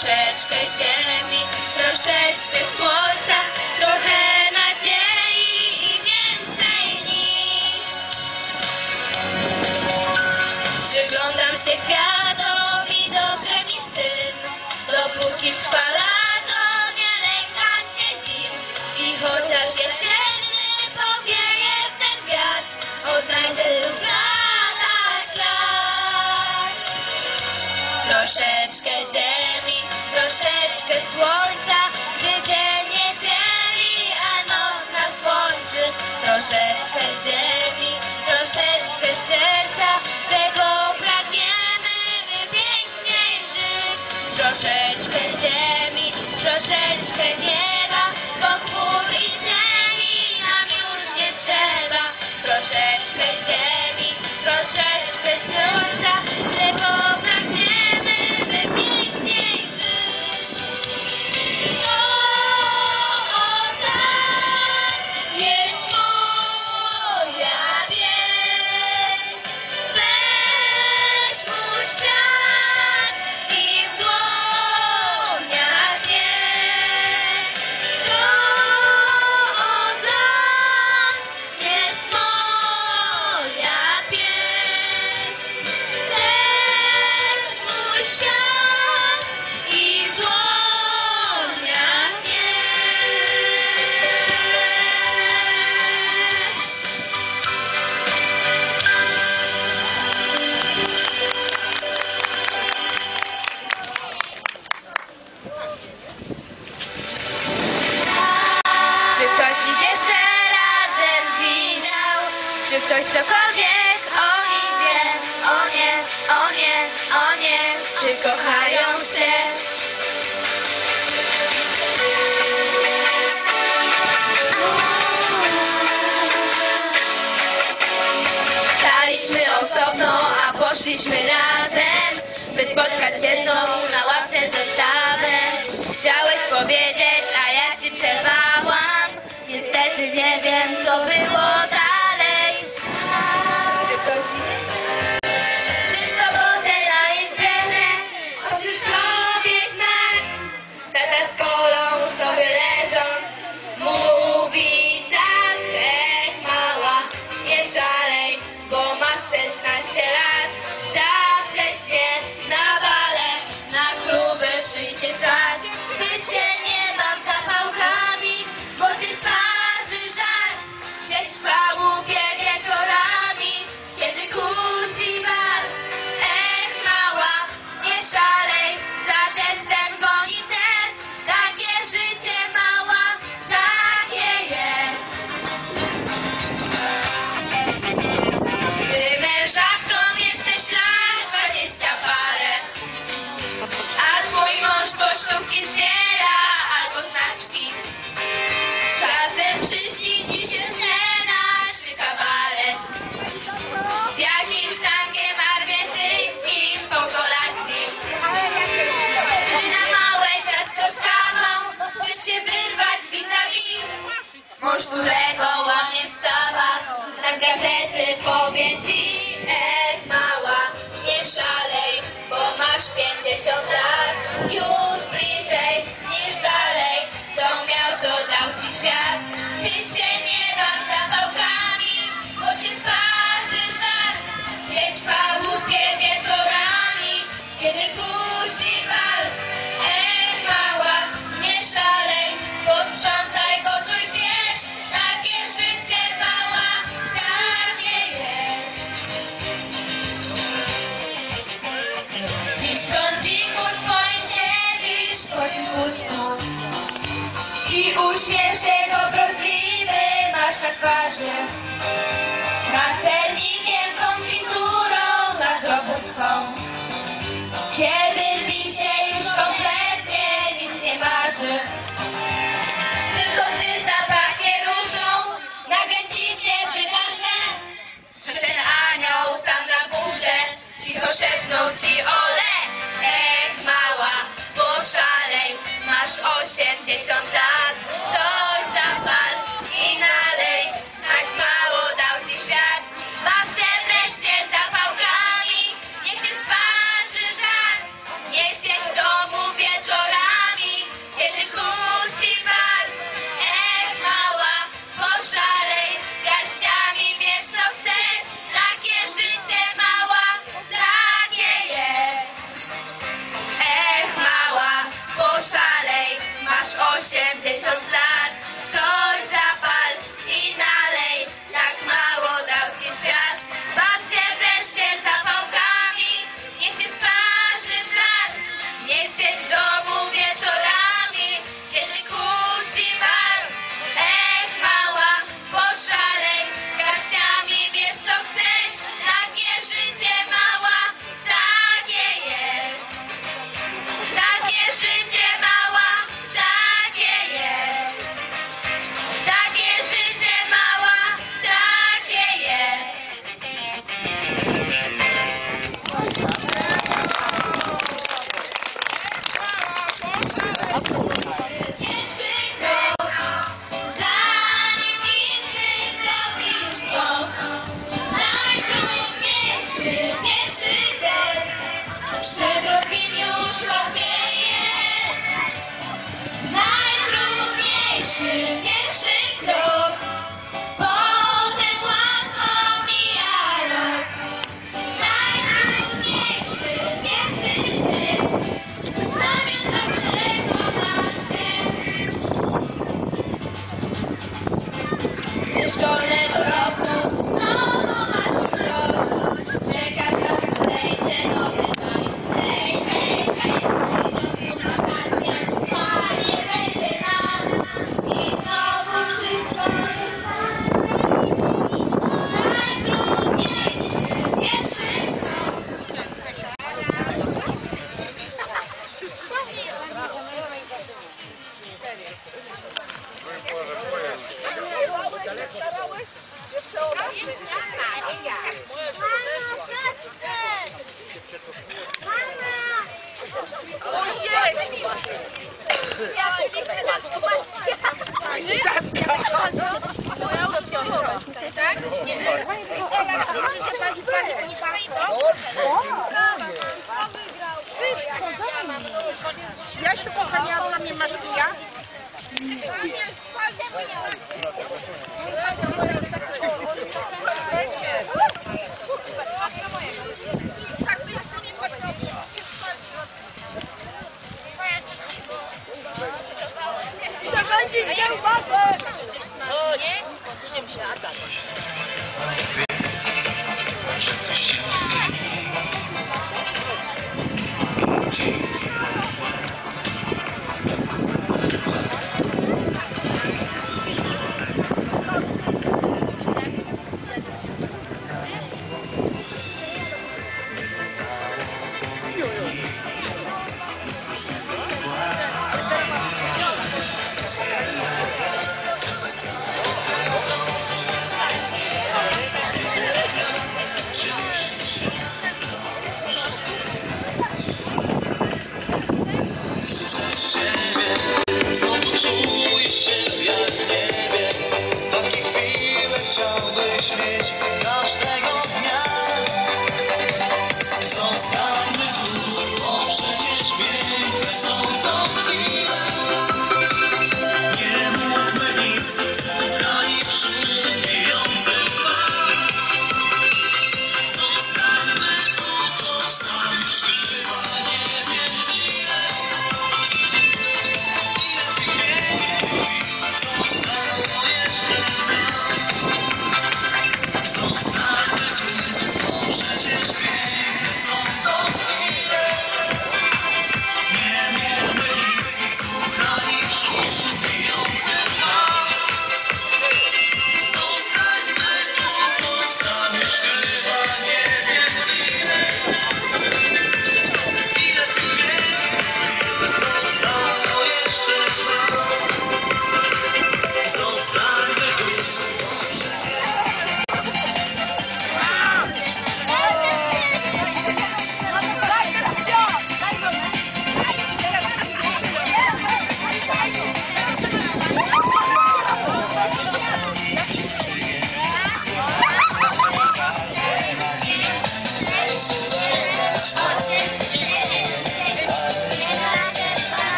troszeczkę ziemi, troszeczkę słońca, trochę nadziei i więcej nic. Przyglądam się kwiatom i dobrze mi z tym, dopóki trwa bez słońca, gdy dzień nie dzieli, a noc nas łączy. Troszeczkę ziemi, troszeczkę serca, tego pragniemy, by piękniej żyć. Troszeczkę ziemi, troszeczkę nieba. Mąż, którego łamie wstawa. Za gazety powie ci Ech mała, nie szalej Bo masz pięćdziesiąt lat. Już bliżej niż dalej. Co miał to dał ci świat. Ty się nie baw zapałkami Bo cię sparzy żar. Siedź w wieczorami Kiedy kusi bal. Ech mała, nie szalej Posprzątaj, gotuj, masz na twarzy. Nad sernikiem, konfiturą, nad robótką Kiedy się już kompletnie nic nie marzy. Tylko ty zapachnie różą Nagle ci się wydarzy Że ten anioł tam na górze Cicho szepnął ci ole? Mała, poszalej Masz osiemdziesiąt lat. Coś zapal i nalej Tak mało dał ci świat. Baw się pięćdziesiąt Ktoś zapal i nalej Tak mało dał ci świat. Baw się wreszcie zapałkami Niech się sparzy żar Niech się w Uważaj!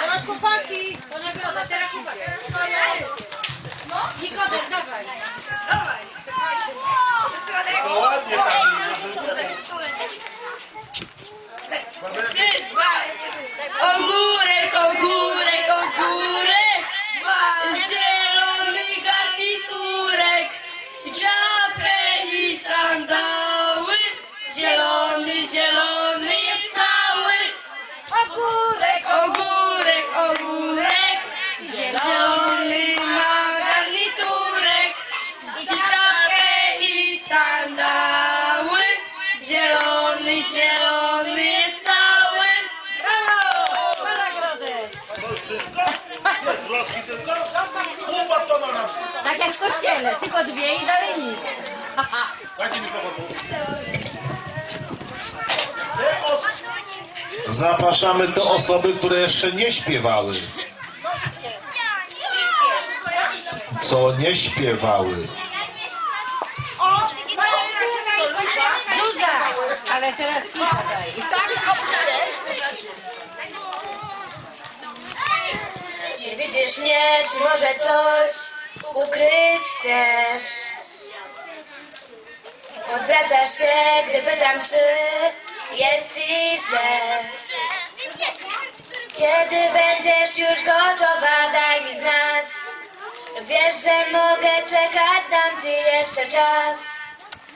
Teraz chłopaki! Do nagrody, teraz chłopaki. No? Nikodem, dawaj. Dawaj. No ładnie tam. Trzy, dwa, ogół! ulotki tylko? Pół batona na przykład. Tak jak w kościele, tylko dwie i dalej nic. Dajcie mi. Te. Zapraszamy do osoby, które jeszcze nie śpiewały. Co nie śpiewały. Czy może coś ukryć chcesz? Odwracasz się, gdy pytam, czy jest ci źle. Kiedy będziesz już gotowa, daj mi znać. Wiesz, że mogę czekać, dam ci jeszcze czas.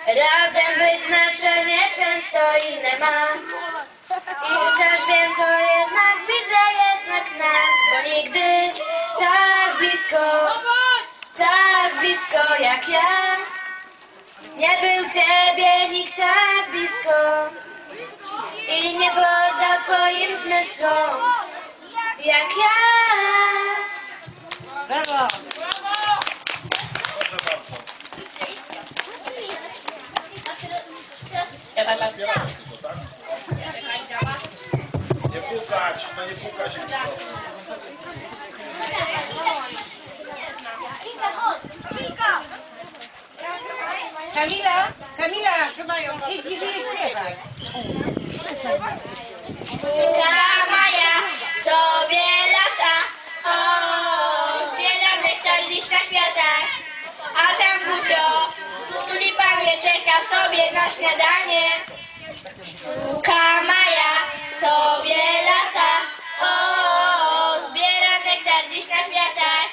Razem być znaczenie często inne ma. I chociaż wiem, to jednak widzę jednak nas, bo nigdy blisko, tak blisko jak ja. Nie był ciebie nikt tak blisko i nie poddał twoim zmysłom jak ja. Brawo. Nie pukać, no nie pukać. Kamila, Kamila, Szumają, idź i śpiewaj. Sztuka Maja sobie lata, o, zbiera nektar dziś na kwiatach. A tam Bucio, tulipanie czeka sobie na śniadanie. Sztuka Maja sobie lata, o, zbiera nektar dziś na kwiatach.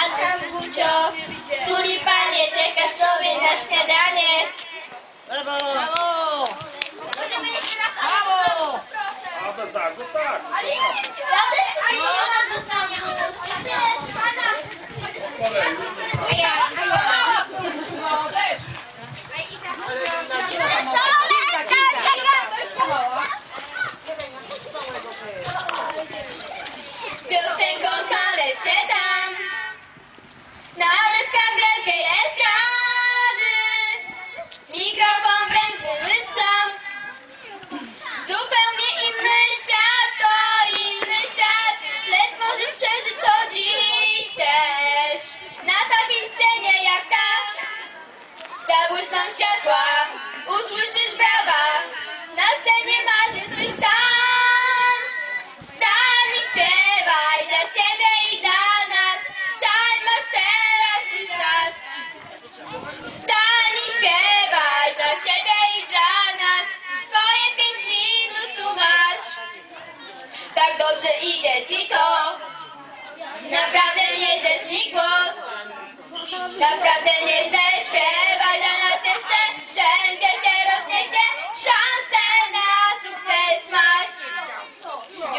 A tam Bucio, tulipanie czeka sobie na śniadanie. Brawo. Brawo. Brawo. A no tak, no tak. Ja też nie dostałam. Z Nada es cambiar Let's cambiar.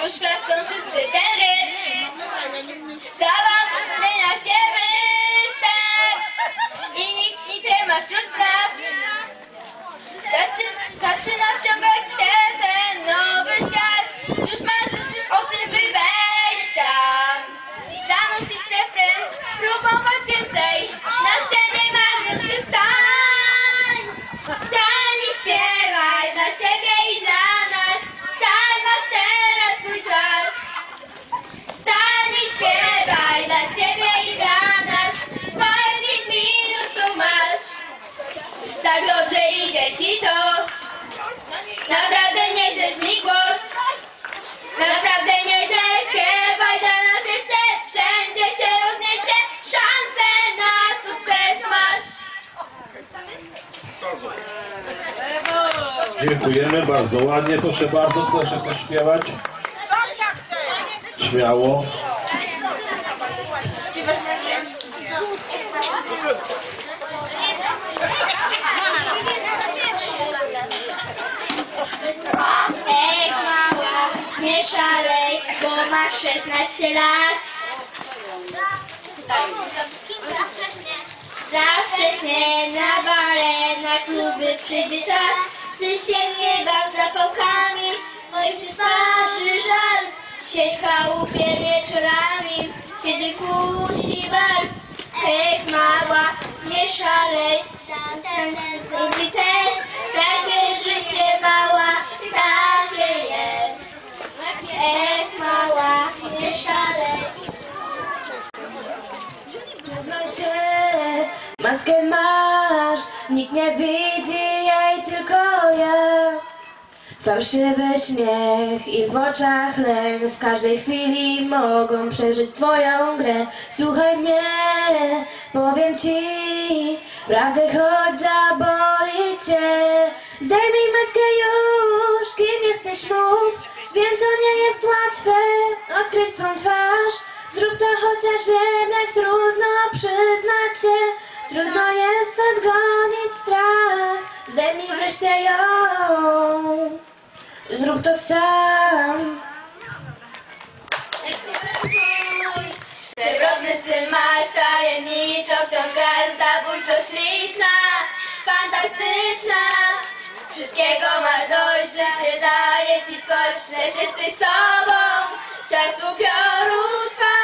Już klaszczą wszyscy ten rytm. Zawodny na się występ I nikt nie trema wśród praw. Zaczy, Zaczyna wciągać ten, ten nowy świat. Już marzysz Naprawdę nieźle brzmi głos Naprawdę nieźle śpiewaj dla nas jeszcze Wszędzie się rozniesie Szansę na sukces masz. Dziękujemy bardzo ładnie. Proszę bardzo, jeszcze chce śpiewać? Śmiało. Bo masz 16 lat. Za wcześnie na bale, na kluby przyjdzie czas. Ty się nie baw zapałkami, oj starzy żal. Siedź w chałupie wieczorami, kiedy kusi bar. Hej mała, nie szalej. Za ten drugi test, Fałszywy śmiech i w oczach lęk W każdej chwili mogą przeżyć twoją grę. Słuchaj mnie, powiem ci Prawdę choć zaboli cię. Zdejmij maskę już, kim jesteś mów. Wiem to nie jest łatwe, odkryć swą twarz. Zrób to chociaż w jednak trudno przyznać się. Trudno jest odgonić strach. Zdejmij wreszcie ją Zrób to sam Przewrotny styl masz, tajemniczo wciąż zabójczo śliczna, fantastyczna. Wszystkiego masz dość, życie daje ci w kość, jesteś sobą, czas upioru trwa.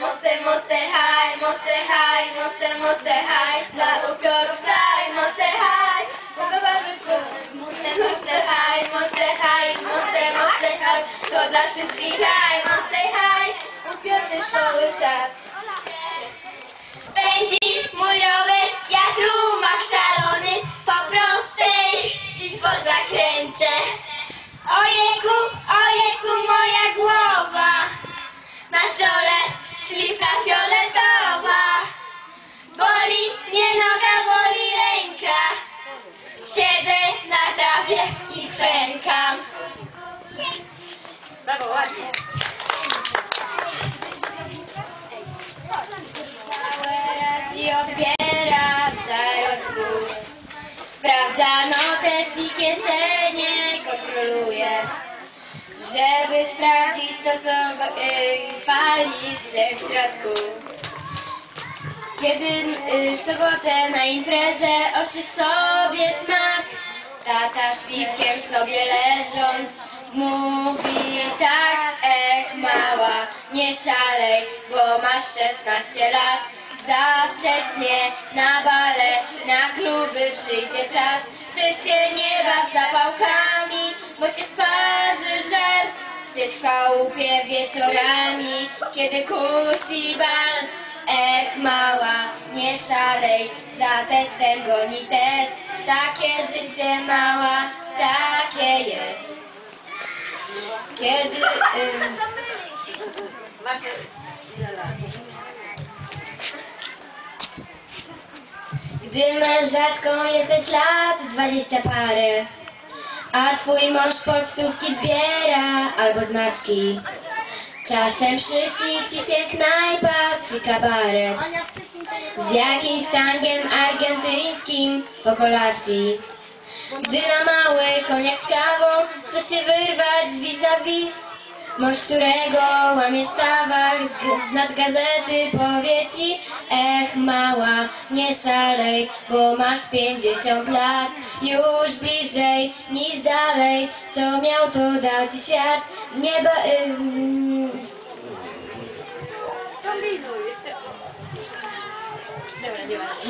Monster, monster high, monster high, monster, monster high, dla upiorów raj, monster high. Bugowały monster, monster high, monster high, monster, monster high, to dla wszystkich raj, monster high, upiorny szkoły czas. Pędzi mój rower, jak rumak szalony, po prostej i po zakręcie. Ojejku, ojejku, moja głowa, na czole śliwka fioletowa. Boli mnie noga, kieszenie kontroluje. Żeby sprawdzić to, co yy, pali się w środku. Kiedy y, w sobotę na imprezę oszczysz sobie smak, tata z piwkiem sobie leżąc mówi tak, ech mała, nie szalej, bo masz 16 lat. Za wcześnie na bale, na kluby przyjdzie czas. Ty się nie baw zapałkami, bo cię sparzy żar. Siedź w chałupie wieczorami, kiedy kusi bal. Ech mała, nie szalej, za testem goni test. Takie życie mała, takie jest. Kiedy... Gdy mężatką jesteś lat dwadzieścia parę, a twój mąż pocztówki zbiera albo znaczki. Czasem przyśni ci się knajpa czy kabaret z jakimś tangiem argentyńskim po kolacji. Gdy na mały koniak z kawą chce się wyrwać vis-a-vis Mąż, którego łamie stawach z, z nad gazety powie ci Ech mała, nie szalej, bo masz pięćdziesiąt lat. Już bliżej niż dalej, co miał to dał ci świat Nie ba...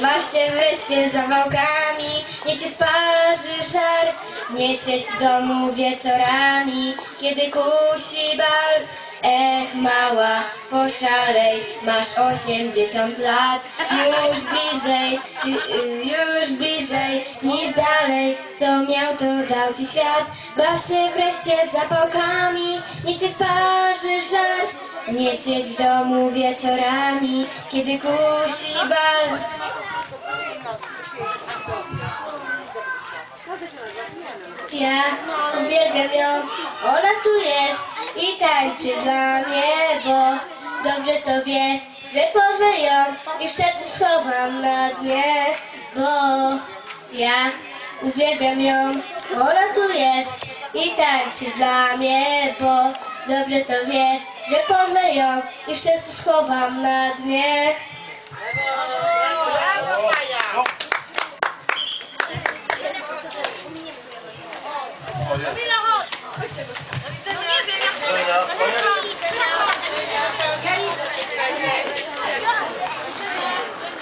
Masz się wreszcie zawałkami, niech cię sparzy żar. Nie siedź w domu wieczorami, kiedy kusi bal. Ech mała, poszalej, masz 80 lat. Już bliżej, ju- już bliżej niż dalej. Co miał to dał ci świat. Baw się wreszcie zapałkami, niech cię sparzy żar. Nie siedź w domu wieczorami, kiedy kusi bal. Ja uwielbiam ją, ona tu jest i tańczy dla mnie, bo dobrze to wie, że ją i w sercu schowam na dnie, bo ja uwielbiam ją, ona tu jest i tańczy dla mnie, bo dobrze to wie, że ją i w sercu schowam na dnie.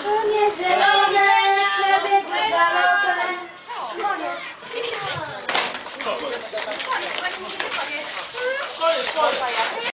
Konie zielone przebiegły galopem. Koniec, koniec.